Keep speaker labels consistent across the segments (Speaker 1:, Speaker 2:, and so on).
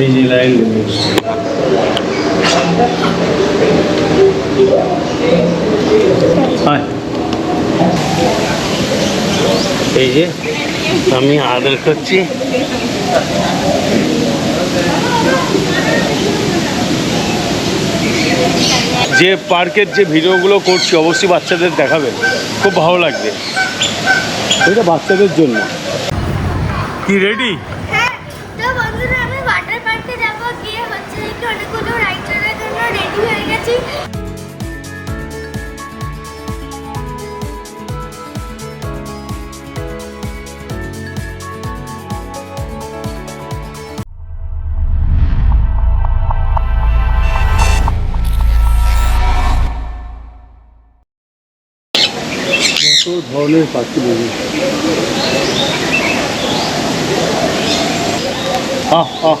Speaker 1: এই যে লাইন এই যে আমি আদর করছি। যে পার্কের যে ভিডিওগুলো করছি, অবশ্যই বাচ্চাদের দেখাবেন খুব ভালো লাগবে। এটা বাচ্চাদের জন্য। কি রেডি
Speaker 2: হ্যাঁ তো বন্ধুরা আমি ওয়াটার পার্কে যাব গিয়ে হচ্ছে কি অনেকগুলো
Speaker 1: কত ধরনের পাখি দেখি আহ আহ।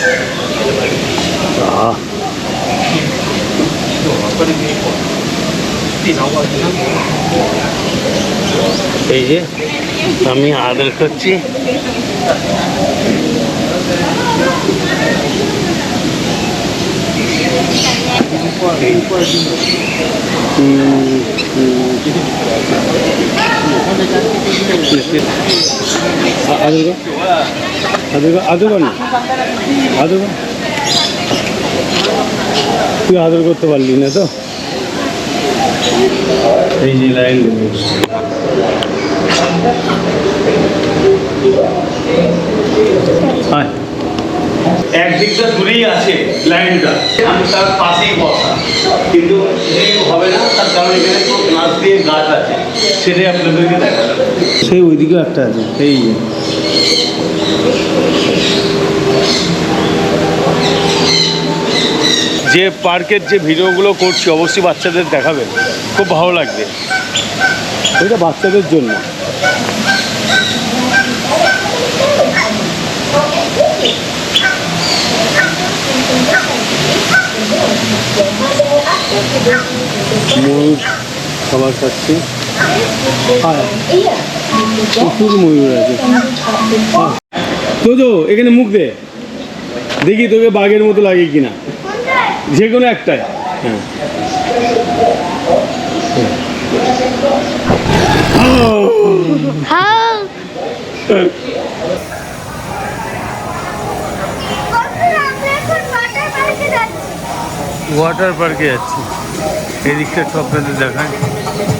Speaker 1: আহ ময়ূর পিকক আহ এই যে আমি আদর করছি হুম, হুম। আদর না আদর তুই আদর করতে পারলি না তো লাইন হয় একদিকটা দূরেই আছে লাইনটা আমি তার পাশেই বসা কিন্তু হবে না তার কারণ এখানে গাছ আছে সেটাই আপনাদেরকে দেখালাম। সেই ওইদিকেও একটা আছে এই যে। যে পার্কের যে ভিডিওগুলো করছি অবশ্যই বাচ্চাদের দেখাবেন খুব ভালো লাগবে। এটা বাচ্চাদের জন্য। ময়ূর। খাবার খাচ্ছি। হ্যাঁ। প্রচুর ময়ূর আছে। হ্যাঁ। তো তো এখানে মুখ দে। দেখি তোকে বাঘের মতো লাগে কিনা। যে কোনো একটাই। হ্যাঁ।
Speaker 2: হ্যাঁ। ওয়াটার পার্কে যাচ্ছি।
Speaker 1: ওয়াটার পার্কে যাচ্ছি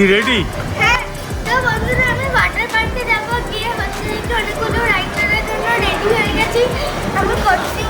Speaker 1: কি রেডি
Speaker 2: হ্যাঁ তো বন্ধুরা আমি ওয়াটার পার্কে জন্য রেডি হয়ে গেছি। আমি কোচিংও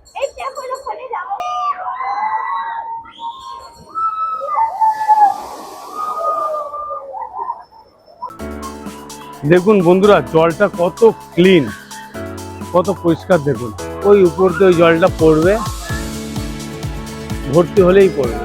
Speaker 2: দেখুন
Speaker 1: বন্ধুরা, জলটা কত ক্লিন কত পরিষ্কার দেখুন। ওই উপর দিয়ে ওই জলটা পড়বে, ভর্তি হলেই পড়বে।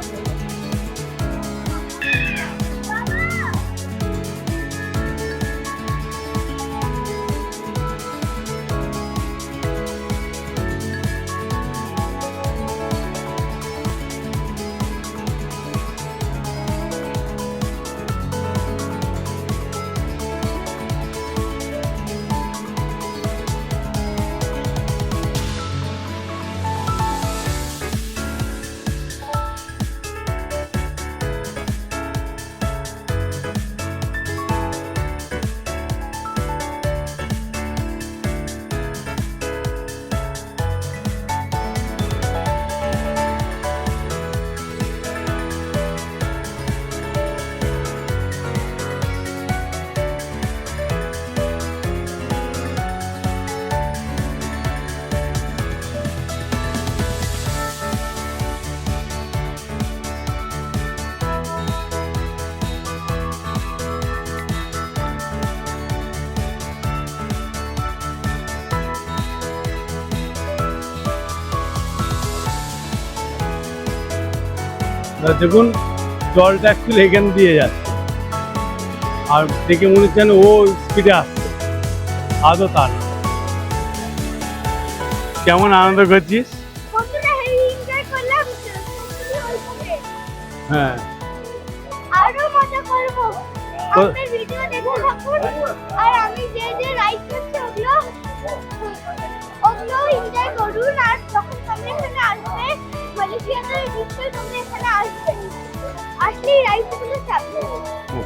Speaker 1: দেখুন জলটা অ্যাকচুয়ালি এখান দিয়ে যাচ্ছে। আর দেখে মনে হচ্ছে ও স্পিডে আসছে। আদৌ তার। না। কেমন আনন্দ করছিস। হ্যাঁ।
Speaker 2: আরও মজা করব।
Speaker 1: তো-
Speaker 2: আপনার ভিডিও দেখে থাকুন। আর আমি যে যে রাইড করছি ওগুলো ওগুলো এনজয় করুন আর যখন তোমরা এখানে আসবে মালয়েশিয়াতে নিশ্চয়ই তোমরা এখানে আসবে আসলে এই রাইডগুলো চাপবে
Speaker 1: হুম।